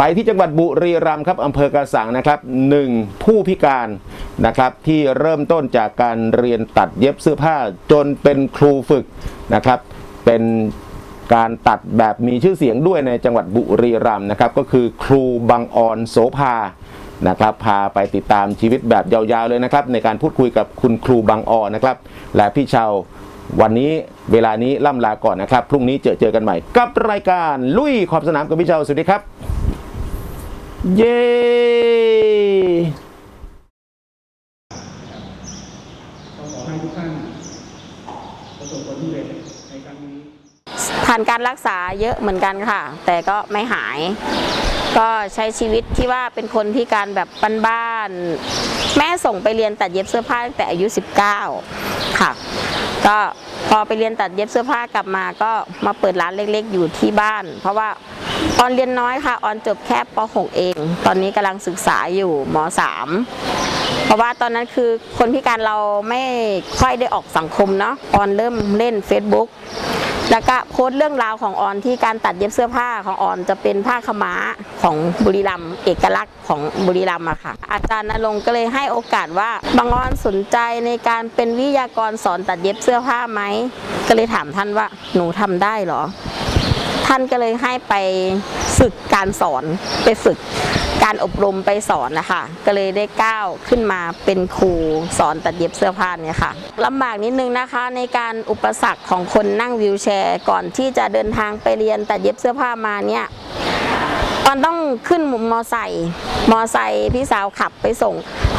ไปที่จังหวัดบุรีรัมย์ครับอำเภอกระสังนะครับหนึ่งผู้พิการนะครับที่เริ่มต้นจากการเรียนตัดเย็บเสื้อผ้าจนเป็นครูฝึกนะครับเป็นการตัดแบบมีชื่อเสียงด้วยในจังหวัดบุรีรัมย์นะครับก็คือครูบังออนโสภานะครับพาไปติดตามชีวิตแบบยาวๆเลยนะครับในการพูดคุยกับคุณครูบังออนนะครับ และพี่เชาววันนี้เวลานี้ล่ำลาก่อนนะครับ พรุ่งนี้เจอเจอกันใหม่ กับรายการลุยขอบสนามกับพี่เชาวสวัสดีครับ เย้ให้ทุกท่านประสบผลสำเร็จในครั้งนี้ผ่านการรักษาเยอะเหมือนกันค่ะ แต่ก็ไม่หาย ก็ใช้ชีวิตที่ว่าเป็นคนพิการแบบบ้านๆแม่ส่งไปเรียนตัดเย็บเสื้อผ้าตั้งแต่อายุ 19 ค่ะ ก็พอไปเรียนตัดเย็บเสื้อผ้ากลับมาก็มาเปิดร้านเล็ก ๆ อยู่ที่บ้าน เพราะว่า ออนเรียนน้อยค่ะ ออนจบแค่ป .6 เอง ตอนนี้กำลังศึกษาอยู่ม .3 เพราะว่าตอนนั้นคือคนพิการเราไม่ค่อยได้ออกสังคมเนาะ ออนเริ่มเล่น Facebook แล้วก็โพสต์เรื่องราวของออนที่การตัดเย็บเสื้อผ้าของออนจะเป็นผ้าขม้าของบุรีรัมย์เอกลักษณ์ของบุรีรัมย์อะค่ะ อาจารย์นรงก็เลยให้โอกาสว่าบางออนสนใจในการเป็นวิทยากรสอนตัดเย็บเสื้อผ้าไหมก็เลยถามท่านว่าหนูทำได้หรอ ท่านก็เลยให้ไปฝึกการสอนไปฝึกการอบรมไปสอนนะคะก็เลยได้ก้าวขึ้นมาเป็นครูสอนตัดเย็บเสื้อผ้าเนี่ยค่ะลำบากนิดนึงนะคะในการอุปสรรคของคนนั่งวิวแชร์ ก่อนที่จะเดินทางไปเรียนตัดเย็บเสื้อผ้ามาเนี่ยตอนต้องขึ้นมอไซค์มอไซค์พี่สาวขับไปส่ง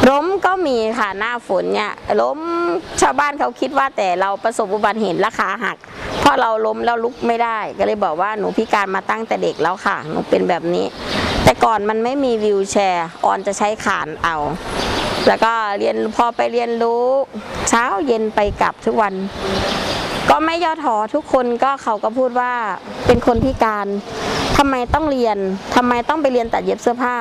ล้มก็มีค่ะหน้าฝนเนี่ยล้มชาวบ้านเขาคิดว่าแต่เราประสบอุบัติเหตุและขาหัก พราะเราล้มแล้วลุกไม่ได้ ก็เลยบอกว่าหนูพิการมาตั้งแต่เด็กแล้วค่ะ หนูเป็นแบบนี้ แต่ก่อนมันไม่มีวิวแชร์ออนจะใช้ขานเอา แล้วก็เรียนพอไปเรียนรู้ เช้าเย็นไปกลับทุกวัน ก็ไม่ย่อท้อทุกคนก็เขาก็พูดว่าเป็นคนพิการ ทำไมต้องเรียนทำไมต้องไปเรียนตัดเย็บเสื้อผ้า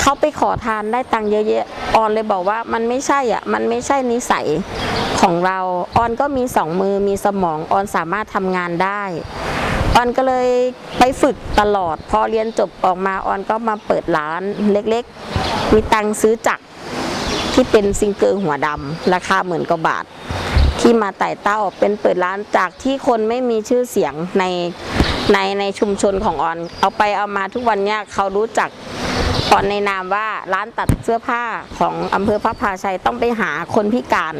เขาไปขอทานได้ตังค์เยอะแยะออนเลยบอกว่ามันไม่ใช่อะ มันไม่ใช่นิสัยของเรา ออนก็มีสองมือ มีสมอง ออนสามารถทำงานได้ ออนก็เลยไปฝึกตลอด พอเรียนจบออกมา ออนก็มาเปิดร้านเล็กๆ มีตังค์ซื้อจักรที่เป็นซิงเกอร์หัวดำราคาหมื่นกว่าบาทที่มาไต่เต้าเป็นเปิดร้านจากที่คนไม่มีชื่อเสียงใน ในในชุมชนของออน เอาไปเอามาทุกวันเนี้ยเขารู้จักออนในนามว่าร้านตัดเสื้อผ้าของอำเภอพระพาชัยต้องไปหาคนพิการ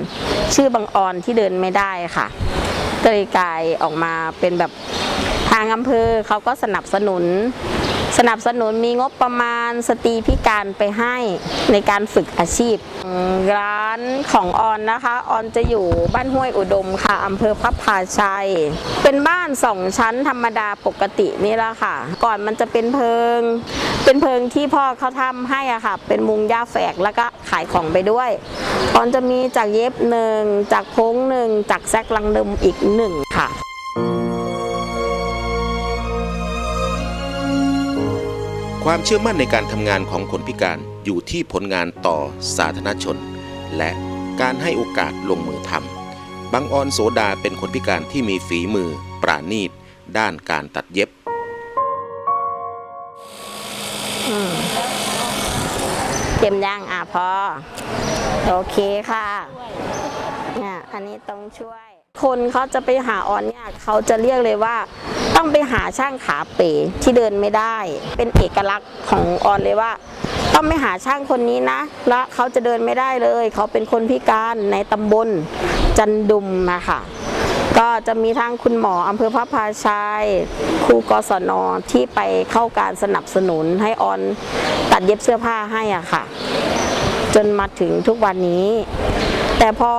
ชื่อบางออนที่เดินไม่ได้ค่ะก็เลยกลายออกมาเป็นแบบทางอำเภอเขาก็สนับสนุน สนับสนุนมีงบประมาณสตรีพิการไปให้ในการฝึกอาชีพ ร้านของออนนะคะ ออนจะอยู่บ้านห้วยอุดมค่ะอำเภอพับพาชัย เป็นบ้านสองชั้นธรรมดาปกตินี่แหละค่ะ ก่อนมันจะเป็นเพิง เป็นเพิงที่พ่อเขาทำให้อะค่ะ เป็นมุงหญ้าแฝกแล้วก็ขายของไปด้วย ออนจะมีจากเย็บหนึ่งจากพงหนึ่งจากแซกลังเดิมอีกหนึ่งค่ะ ความเชื่อมั่นในการทำงานของคนพิการอยู่ที่ผลงานต่อสาธารณชน และการให้โอกาสลงมือทำบางออนโสดาเป็นคนพิการที่มีฝีมือ ปราณีต ด้านการตัดเย็บเต็มย่างอะพอ โอเคค่ะเนี่ยอันนี้ต้องช่วย คนเขาจะไปหาออนเนี่ยเขาจะเรียกเลยว่า ต้องไปหาช่างขาเป๋ที่เดินไม่ได้ เป็นเอกลักษณ์ของออนเลยว่า ต้องไปหาช่างคนนี้นะ แล้วเขาจะเดินไม่ได้เลย เขาเป็นคนพิการในตำบลจันดุมนะคะก็จะมีทางคุณหมออำเภอพระพาชัยครูกศนที่ไปเข้าการสนับสนุนให้ออนตัดเย็บเสื้อผ้าให้อะค่ะ จนมาถึงทุกวันนี้ แต่พอ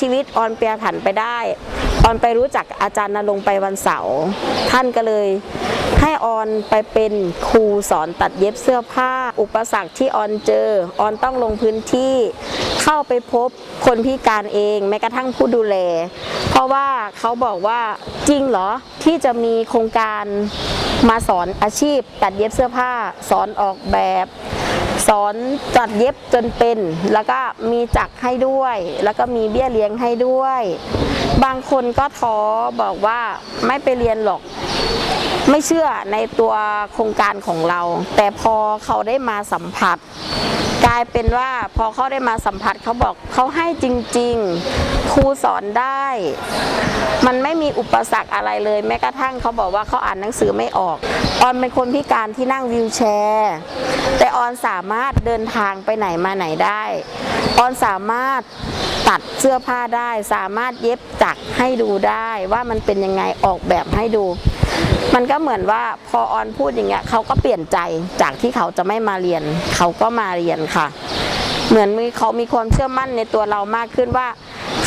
ชีวิตออนเปลี่ยนผันไปได้ออนไปรู้จักอาจารย์นรงไปวันเสาร์ท่านก็เลยให้ออนไปเป็นครูสอนตัดเย็บเสื้อผ้า อุปสรรคที่ออนเจอออนต้องลงพื้นที่ เข้าไปพบคนพิการเองแม้กระทั่งผู้ดูแล เพราะว่าเขาบอกว่าจริงเหรอที่จะมีโครงการมาสอนอาชีพ ตัดเย็บเสื้อผ้า สอนออกแบบ สอนจัดเย็บจนเป็น แล้วก็มีจักรให้ด้วย แล้วก็มีเบี้ยเลี้ยงให้ด้วย บางคนก็ท้อบอกว่าไม่ไปเรียนหรอก ไม่เชื่อในตัวโครงการของเรา แต่พอเขาได้มาสัมผัส กลายเป็นว่าพอเขาได้มาสัมผัสเขาบอกเขาให้จริง ๆ ครูสอนได้ มันไม่มีอุปสรรคอะไรเลยแม้กระทั่งเขาบอกว่าเขาอ่านหนังสือไม่ออก ออนเป็นคนพิการที่นั่งวิวแชร์แต่ออนสามารถเดินทางไปไหนมาไหนได้ ออนสามารถตัดเสื้อผ้าได้ สามารถเย็บจักรให้ดูได้ว่ามันเป็นยังไงออกแบบให้ดู มันก็เหมือนว่าพอออนพูดอย่างเงี้ยเขาก็เปลี่ยนใจจากที่เขาจะไม่มาเรียน เขาก็มาเรียนค่ะ เหมือนมีเขามีความเชื่อมั่นในตัวเรามากขึ้นว่า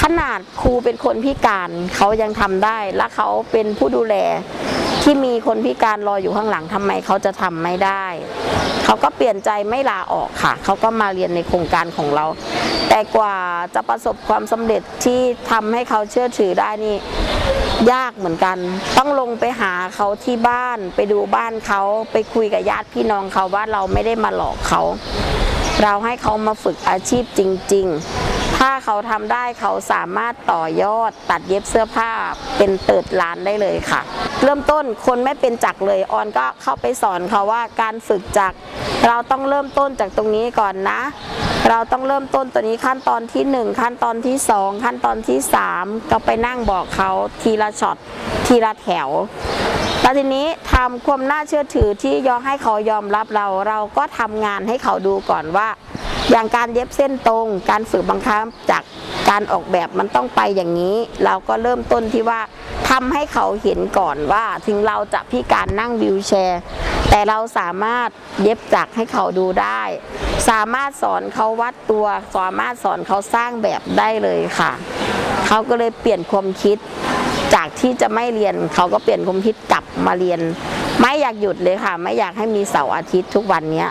ขนาดครูเป็นคนพิการเขายังทำได้และเขาเป็นผู้ดูแล ที่มีคนพิการรออยู่ข้างหลังทำไมเขาจะทำไม่ได้ เขาก็เปลี่ยนใจไม่ลาออกค่ะ เขาก็มาเรียนในโครงการของเรา แต่กว่าจะประสบความสำเร็จที่ทำให้เขาเชื่อถือได้นี่ยากเหมือนกัน ต้องลงไปหาเขาที่บ้าน ไปดูบ้านเขาไปคุยกับญาติพี่น้องเขาว่าเราไม่ได้มาหลอกเขา เราให้เขามาฝึกอาชีพจริง ๆ ถ้าเขาทำได้เขาสามารถต่อยอดตัดเย็บเสื้อผ้าเป็นเปิดร้านได้เลยค่ะ เริ่มต้นคนไม่เป็นจักเลยออนก็เข้าไปสอนเขาว่าการฝึกจักเราต้องเริ่มต้นจากตรงนี้ก่อนนะ เราต้องเริ่มต้นตัวนี้ขั้นตอนที่ 1 ขั้นตอนที่ 2 ขั้นตอนที่ 3 ก็ไปนั่งบอกเขาทีละช็อตทีละแถวแล้วทีนี้ทำความน่าเชื่อถือที่ยอมให้เขายอมรับเรา เราก็ทำงานให้เขาดูก่อนว่า อย่างการเย็บเส้นตรง การฝึกบังคับจากการออกแบบมันต้องไปอย่างนี้ เราก็เริ่มต้นที่ว่าทำให้เขาเห็นก่อนว่าถึงเราจะพิการนั่งวิวแชร์ แต่เราสามารถเย็บจักให้เขาดูได้ สามารถสอนเขาวัดตัวสามารถสอนเขาสร้างแบบได้เลยค่ะ เขาก็เลยเปลี่ยนความคิด จากที่จะไม่เรียนเขาก็เปลี่ยนความคิดกลับมาเรียน ไม่อยากหยุดเลยค่ะ ไม่อยากให้มีเสาร์อาทิตย์ทุกวันนี้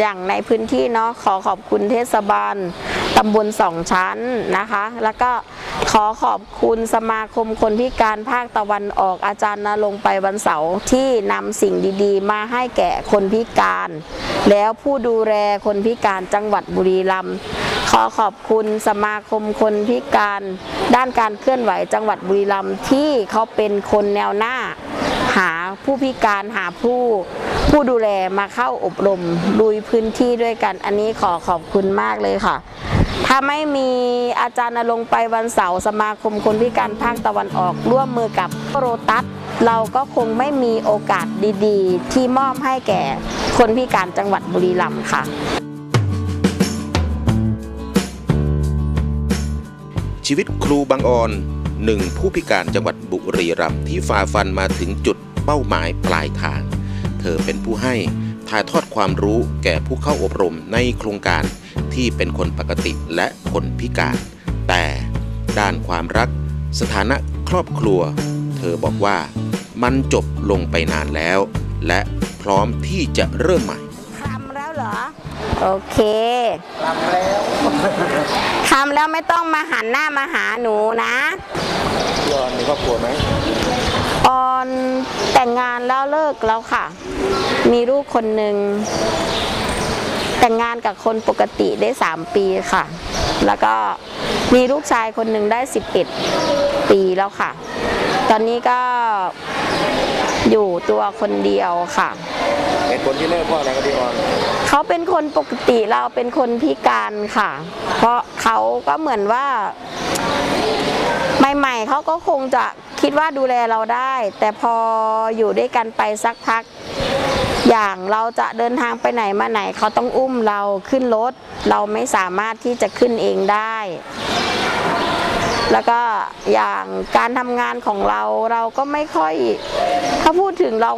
อย่างในพื้นที่เนาะขอขอบคุณเทศบาลตำบลสองชั้นนะคะ แล้วก็ขอขอบคุณสมาคมคนพิการภาคตะวันออกอาจารย์นรงไปวันเสาร์ที่นำสิ่งดีๆ มาให้แก่คนพิการ แล้วผู้ดูแลคนพิการจังหวัดบุรีรัมย์ขอขอบคุณสมาคมคนพิการ ด้านการเคลื่อนไหวจังหวัดบุรีรัมย์ที่เขาเป็นคนแนวหน้า ผู้พิการหาผู้ผู้ดูแลมาเข้าอบรมลุยพื้นที่ด้วยกัน อันนี้ขอขอบคุณมากเลยค่ะ ถ้าไม่มีอาจารย์นรงไปวันเสาร์สมาคมคนพิการภาคตะวันออกร่วมมือกับโรตัสเราก็คงไม่มีโอกาสดีๆ ที่มอบให้แก่คนพิการจังหวัดบุรีรัมย์ค่ะ ชีวิตครูบางออนหนึ่งผู้พิการจังหวัดบุรีรัมย์ที่ฝ่าฟันมาถึงจุด เป้าหมายปลายทาง เธอเป็นผู้ให้ถ่ายทอดความรู้แก่ผู้เข้าอบรมในโครงการที่เป็นคนปกติและคนพิการ แต่ด้านความรัก สถานะครอบครัว เธอบอกว่ามันจบลงไปนานแล้ว และพร้อมที่จะเริ่มใหม่ทำแล้วเหรอ โอเคทำแล้วทำแล้วไม่ต้องมาหันหน้ามาหาหนูนะพี่ออนมีครอบครัวไหม ออนแต่งงานแล้วเลิกแล้วค่ะ มีลูกคนหนึ่งแต่งงานกับคนปกติได้ 3 ปีค่ะ แล้วก็มีลูกชายคนหนึ่งได้ 11 ปีแล้วค่ะ ตอนนี้ก็อยู่ตัวคนเดียวค่ะเหตุผลที่เลิกเพราะอะไรครับพี่ออนเขาเป็นคนปกติเราเป็นคนพิการค่ะ เพราะเขาก็เหมือนว่า ใหม่ ๆเขาก็คงจะ คิดว่าดูแลเราได้ แต่พออยู่ด้วยกันไปสักพัก อย่างเราจะเดินทางไปไหนมาไหน เขาต้องอุ้มเราขึ้นรถ เราไม่สามารถที่จะขึ้นเองได้ แล้วก็อย่างการทำงานของเราเราก็ไม่ค่อย ถ้าพูดถึงเรา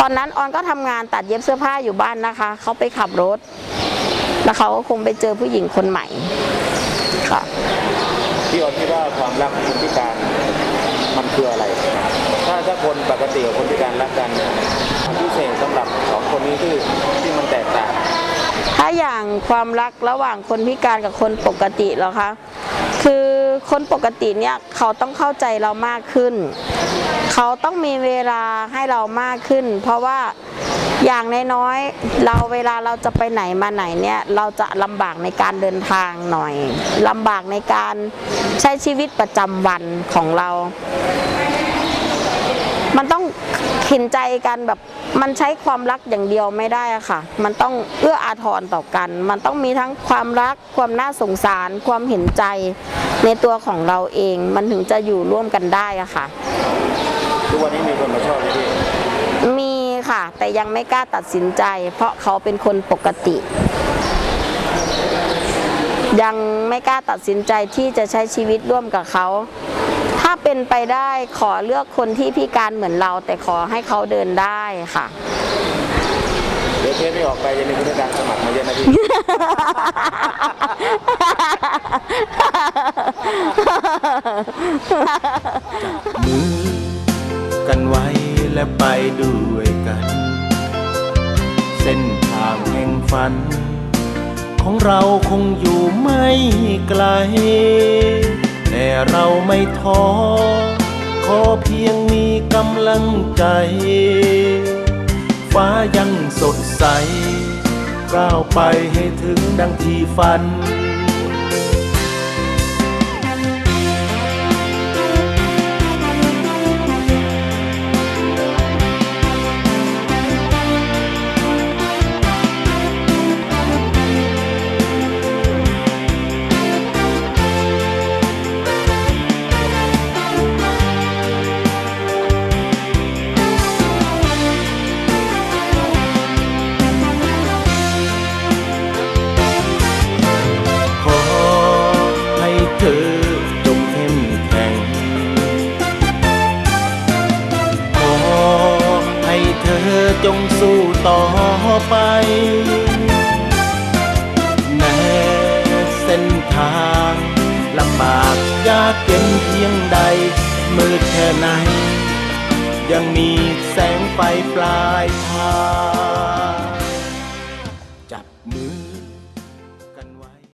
ตอนนั้นออนก็ทำงานตัดเย็บเสื้อผ้าอยู่บ้านนะคะ เขาไปขับรถ แล้วเขาก็คงไปเจอผู้หญิงคนใหม่ค่ะพี่ออนคิดว่าความรักของคนพิการ คืออะไร ถ้าถ้าคนปกติกับคนพิการรักกันมันพิเศษสำหรับสองคนนี้ที่ที่มันแตกต่าง ถ้าอย่างความรักระหว่างคนพิการกับคนปกติเหรอคะ คือคนปกติเนี่ยเขาต้องเข้าใจเรามากขึ้น เขาต้องมีเวลาให้เรามากขึ้น เพราะว่า อย่างน้อยๆเราเวลาเราจะไปไหนมาไหนเนี่ยเราจะลำบากในการเดินทางหน่อยลำบากในการใช้ชีวิตประจำวันของเรา มันต้องเห็นใจกันแบบมันใช้ความรักอย่างเดียวไม่ได้ค่ะ มันต้องเอื้ออาทรต่อกัน มันต้องมีทั้งความรัก ความน่าสงสาร ความเห็นใจในตัวของเราเอง มันถึงจะอยู่ร่วมกันได้อะค่ะ ทุกวันนี้มีคนมาชอบไหมพี่ แต่ยังไม่กล้าตัดสินใจ เพราะเขาเป็นคนปกติ ยังไม่กล้าตัดสินใจที่จะใช้ชีวิตร่วมกับเขา ถ้าเป็นไปได้ขอเลือกคนที่พิการเหมือนเรา แต่ขอให้เขาเดินได้ค่ะเดี๋ยวเทปไม่ออกไปจะมีคนพิการสมัครมาเยอะนะพี่มือกันไว้และ ไปด้วยกัน เส้นทางแห่งฝัน ของเราคงอยู่ไม่ไกล แต่เราไม่ท้อ ขอเพียงมีกำลังใจ ฟ้ายังสดใส ก้าวไปให้ถึงดังที่ฝัน ต่อไปแม้เส้นทางลำบากยากเย็นเพียงใด มืดแค่ไหน ยังมีแสงไฟปลายทาง